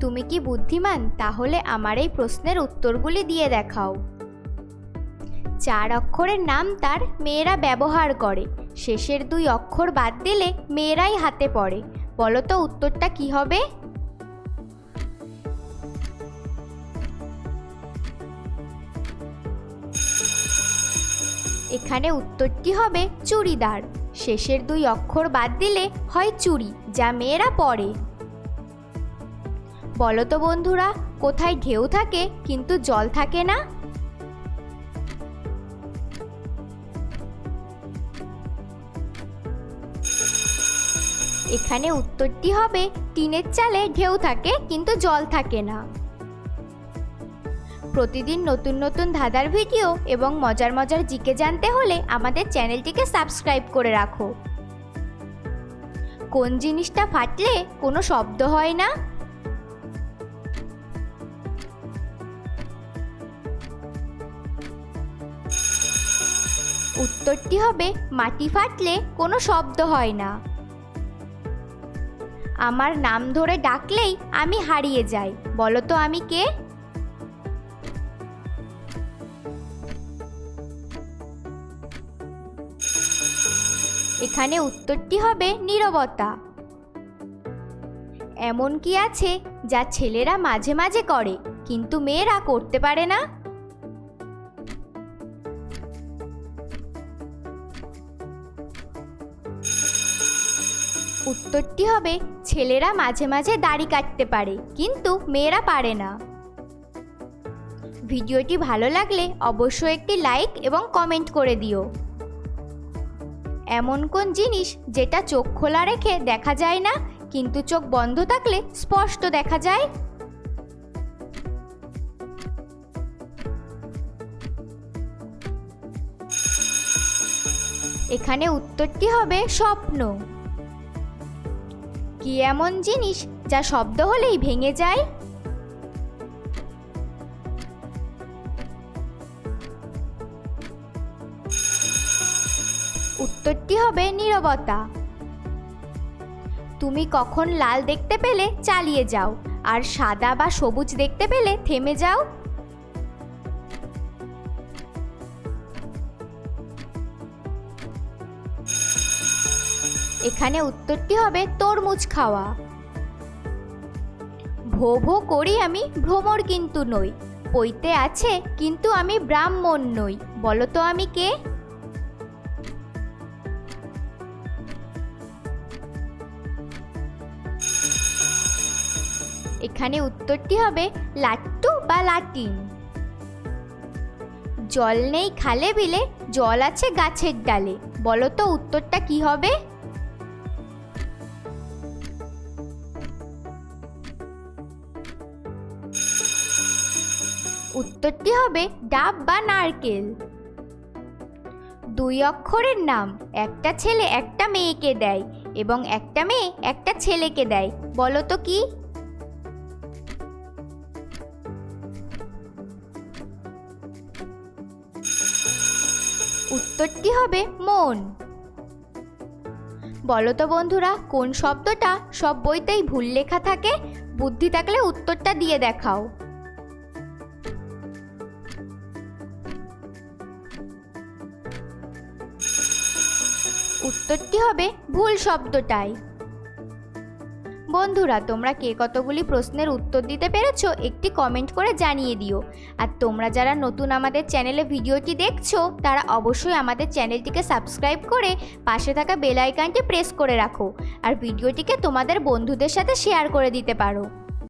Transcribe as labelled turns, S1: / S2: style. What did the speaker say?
S1: তুমি কি বুদ্ধিমান? তাহলে আমার এই প্রশ্নের উত্তরগুলি দিয়ে দেখাও। চার অক্ষরের নাম তার মেয়েরা ব্যবহার করে। শেষের দুই অক্ষর বাদ দিলে মেয়েরাই হাতে পড়ে। বলো তো উত্তরটা কি হবে? এখানে উত্তরটি হবে? চুড়িদার। শেষের দুই অক্ষর বাদ দিলে হয় চুড়ি, যা মেয়েরা পরে বলো তো বন্ধুরা, কোথায় ঢেউ থাকে কিন্তু জল থাকে না? এখানে উত্তরটি হবে, টিনের চালে ঢেউ থাকে কিন্তু জল থাকে না। প্রতিদিন নতুন নতুন ধাঁধার ভিডিও এবং মজার মজার জিকে জানতে হলে আমাদের চ্যানেলটিকে সাবস্ক্রাইব করে রাখো। কোন জিনিসটা ফাটলে কোনো শব্দ হয় না? উত্তরটি হবে, মাটি ফাটলে কোনো শব্দ হয় না। আমার নাম ধরে ডাকলেই আমি হারিয়ে যাই। বলো তো আমি কে? এখানে উত্তরটি হবে, নীরবতা। এমন কি আছে যা ছেলেরা মাঝে মাঝে করে, কিন্তু মেয়েরা করতে পারে না? উত্তরটি হবে, ছেলেরা মাঝে মাঝে দাড়ি কাটতে পারে, কিন্তু মেয়েরা পারে না। ভিডিওটি ভালো লাগলে অবশ্যই একটি লাইক এবং কমেন্ট করে দিও। এমন কোন জিনিস যেটা চোখ খোলা রেখে দেখা যায় না, কিন্তু চোখ বন্ধ থাকলে স্পষ্ট দেখা যায়? এখানে উত্তরটি হবে, স্বপ্ন। কি এমন জিনিস যা শব্দ হলেই ভেঙে যায়? উত্তরটি হবে নীরবতা। তুমি কখন লাল দেখতে পেলে চালিয়ে যাও, আর সাদা বা সবুজ দেখতে পেলে থেমে যাও। এখানে উত্তরটি হবে তরমুজ খাওয়া। ভো ভো করি আমি ভ্রমর কিন্তু নই, পইতে আছে কিন্তু আমি ব্রাহ্মণ নই বলো তো আমি কে? এখানে উত্তরটি হবে লাট্টু বা লাটিন। জল নেই খালে বিলে, জল আছে গাছের ডালে বলো তো উত্তরটা কি হবে? উত্তরটি হবে ডাব বা নারকেল। দুই অক্ষরের নাম, একটা ছেলে একটা মেয়েকে দেয় এবং একটা মেয়ে একটা ছেলেকে দেয়। বলো তো কি? উত্তরটি হবে মন। বলো তো বন্ধুরা, কোন শব্দটা সব বইতেই ভুল লেখা থাকে? বুদ্ধি থাকলে উত্তরটা দিয়ে দেখাও। উত্তরটি হবে ভুল শব্দটাই। বন্ধুরা, তোমরা কে কতগুলি প্রশ্নের উত্তর দিতে পেরেছ একটি কমেন্ট করে জানিয়ে দিও। আর তোমরা যারা নতুন আমাদের চ্যানেলে ভিডিওটি দেখছ, তারা অবশ্যই আমাদের চ্যানেলটিকে সাবস্ক্রাইব করে পাশে থাকা বেল আইকনটি প্রেস করে রাখো। আর ভিডিওটিকে তোমাদের বন্ধুদের সাথে শেয়ার করে দিতে পারো।